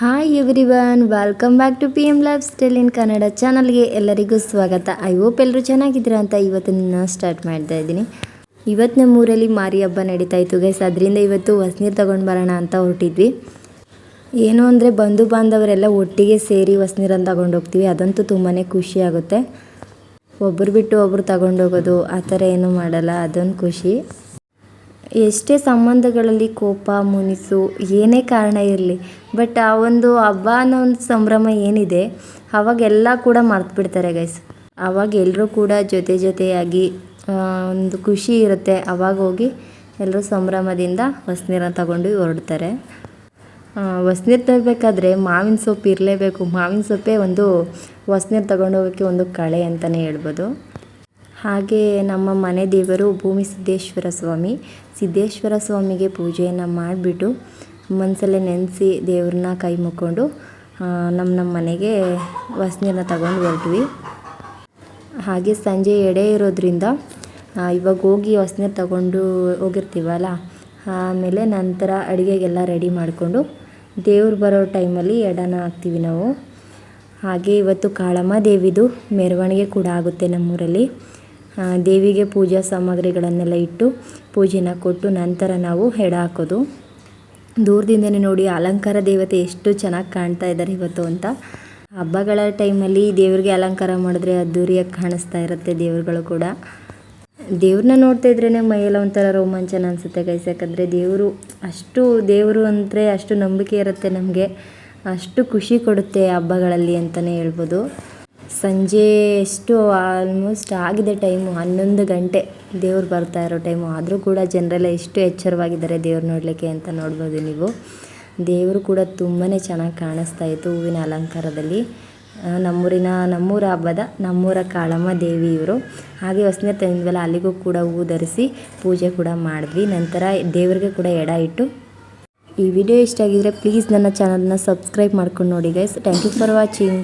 Hi everyone welcome back to P M lifestyle in Kannada ಚಾನಲ್ಗೆ ಎಲ್ಲರಿಗೂ ಸ್ವಾಗತ. I hope ಎಲ್ಲರೂ ಚೆನ್ನಾಗಿದ್ದೀರಾ ಅಂತ ಇವತ್ತಿನ ಸ್ಟಾರ್ಟ್ ಮಾಡ್ತಾ ಇದ್ದೀನಿ. ಇವತ್ತು ನಮ್ಮ ಊರಲ್ಲಿ ಮಾರಿ ಹಬ್ಬ ನಡೀತಾ ಇತ್ತು ಗೈಸ್ ಅದರಿಂದ ಇವತ್ತು ಹೊಸ್ನೀರು ತೊಗೊಂಡು ಬರೋಣ ಅಂತ ಹೊರಟಿದ್ವಿ. ಏನು ಅಂದರೆ ಬಂಧು ಬಾಂಧವರೆಲ್ಲ ಒಟ್ಟಿಗೆ ಸೇರಿ ಹೊಸ್ನೀರನ್ನು ತಗೊಂಡು ಹೋಗ್ತೀವಿ, ಅದಂತೂ ತುಂಬಾ ಖುಷಿ ಆಗುತ್ತೆ. ಒಬ್ಬರು ಬಿಟ್ಟು ಒಬ್ಬರು ತಗೊಂಡೋಗೋದು ಆ ಥರ ಏನೂ ಮಾಡಲ್ಲ, ಅದೊಂದು ಖುಷಿ. ಎಷ್ಟೇ ಸಂಬಂಧಗಳಲ್ಲಿ ಕೋಪ, ಮುನಿಸು, ಏನೇ ಕಾರಣ ಇರಲಿ ಬಟ್ ಆ ಒಂದು ಹಬ್ಬ ಅನ್ನೋ ಒಂದು ಸಂಭ್ರಮ ಏನಿದೆ, ಅವಾಗೆಲ್ಲ ಕೂಡ ಮರ್ತು ಬಿಡ್ತಾರೆ ಗೈಸ್ ಆವಾಗ ಎಲ್ಲರೂ ಕೂಡ ಜೊತೆ ಜೊತೆಯಾಗಿ ಒಂದು ಖುಷಿ ಇರುತ್ತೆ. ಅವಾಗ ಹೋಗಿ ಎಲ್ಲರೂ ಸಂಭ್ರಮದಿಂದ ಹೊಸನೀರನ್ನ ತಗೊಂಡು ಹೊರಡ್ತಾರೆ. ಹೊಸನೀರು ತರಬೇಕಾದ್ರೆ ಮಾವಿನ ಸೊಪ್ಪು ಇರಲೇಬೇಕು. ಮಾವಿನ ಸೊಪ್ಪೇ ಒಂದು ಹೊಸ್ನೀರು ತಗೊಂಡು ಹೋಗೋಕ್ಕೆ ಒಂದು ಕಳೆ ಅಂತಲೇ ಹೇಳ್ಬೋದು. ಹಾಗೆ ನಮ್ಮ ಮನೆ ದೇವರು ಭೂಮಿ ಸಿದ್ದೇಶ್ವರ ಸ್ವಾಮಿ. ಸಿದ್ದೇಶ್ವರ ಸ್ವಾಮಿಗೆ ಪೂಜೆಯನ್ನು ಮಾಡಿಬಿಟ್ಟು ಮನಸಲ್ಲೇ ನೆನೆಸಿ ದೇವ್ರನ್ನ ಕೈ ಮುಕ್ಕೊಂಡು ನಮ್ಮ ನಮ್ಮ ಮನೆಗೆ ಹೊಸ್ನೀರನ್ನ ತಗೊಂಡು ಹೊರಟ್ವಿ. ಹಾಗೆ ಸಂಜೆ ಎಡೆ ಇರೋದ್ರಿಂದ ಇವಾಗ ಹೋಗಿ ಹೊಸ್ನೀರು ತಗೊಂಡು ಹೋಗಿರ್ತೀವಲ್ಲ, ಆಮೇಲೆ ನಂತರ ಅಡುಗೆಗೆಲ್ಲ ರೆಡಿ ಮಾಡಿಕೊಂಡು ದೇವ್ರು ಬರೋ ಟೈಮಲ್ಲಿ ಎಡನ ಹಾಕ್ತೀವಿ ನಾವು. ಹಾಗೆ ಇವತ್ತು ಕಾಳಮ್ಮ ದೇವಿದು ಮೆರವಣಿಗೆ ಕೂಡ ಆಗುತ್ತೆ ನಮ್ಮೂರಲ್ಲಿ. ದೇವಿಗೆ ಪೂಜಾ ಸಾಮಗ್ರಿಗಳನ್ನೆಲ್ಲ ಇಟ್ಟು ಪೂಜೆನ ಕೊಟ್ಟು ನಂತರ ನಾವು ಹೆಡ ಹಾಕೋದು. ದೂರದಿಂದನೇ ನೋಡಿ ಅಲಂಕಾರ ದೇವತೆ ಎಷ್ಟು ಚೆನ್ನಾಗಿ ಕಾಣ್ತಾ ಇದ್ದಾರೆ ಇವತ್ತು ಅಂತ. ಹಬ್ಬಗಳ ಟೈಮಲ್ಲಿ ದೇವ್ರಿಗೆ ಅಲಂಕಾರ ಮಾಡಿದ್ರೆ ಅದ್ದೂರಿಯಾಗಿ ಕಾಣಿಸ್ತಾ ಇರುತ್ತೆ ದೇವ್ರುಗಳು ಕೂಡ. ದೇವ್ರನ್ನ ನೋಡ್ತಾ ಇದ್ರೇ ಮೈಯೆಲ್ಲ ಒಂಥರ ರೋಮಾಂಚನ ಅನಿಸುತ್ತೆ ಗೈಸ್ ಯಾಕಂದರೆ ದೇವರು ಅಷ್ಟು ದೇವರು ಅಂದರೆ ಅಷ್ಟು ನಂಬಿಕೆ ಇರುತ್ತೆ ನಮಗೆ. ಅಷ್ಟು ಖುಷಿ ಕೊಡುತ್ತೆ ಹಬ್ಬಗಳಲ್ಲಿ ಅಂತಲೇ ಹೇಳ್ಬೋದು. ಸಂಜೆ ಎಷ್ಟು ಆಲ್ಮೋಸ್ಟ್ ಆಗಿದೆ ಟೈಮು ಹನ್ನೊಂದು ಗಂಟೆ ದೇವ್ರು ಬರ್ತಾ ಇರೋ ಟೈಮು ಆದರೂ ಕೂಡ ಜನರೆಲ್ಲ ಎಷ್ಟು ಎಚ್ಚರವಾಗಿದ್ದಾರೆ ದೇವ್ರು ನೋಡಲಿಕ್ಕೆ ಅಂತ ನೋಡ್ಬೋದು ನೀವು. ದೇವರು ಕೂಡ ತುಂಬಾ ಚೆನ್ನಾಗಿ ಕಾಣಿಸ್ತಾ ಇತ್ತು ಹೂವಿನ ಅಲಂಕಾರದಲ್ಲಿ. ನಮ್ಮೂರಿನ, ನಮ್ಮೂರ ಹಬ್ಬದ, ನಮ್ಮೂರ ಕಾಳಮ್ಮ ದೇವಿ ಇವರು. ಹಾಗೆ ಹೊಸನೇ ತಂದ್ವಲ್ಲ ಅಲ್ಲಿಗೂ ಕೂಡ ಹೂ ಧರಿಸಿ ಪೂಜೆ ಕೂಡ ಮಾಡಿದ್ವಿ. ನಂತರ ದೇವರಿಗೆ ಕೂಡ ಎಡ ಇಟ್ಟು. ಈ ವಿಡಿಯೋ ಇಷ್ಟ ಆಗಿದ್ರೆ ಪ್ಲೀಸ್ ನನ್ನ ಚಾನಲ್ನ ಸಬ್ಸ್ಕ್ರೈಬ್ ಮಾಡ್ಕೊಂಡು ನೋಡಿ guys thank you for watching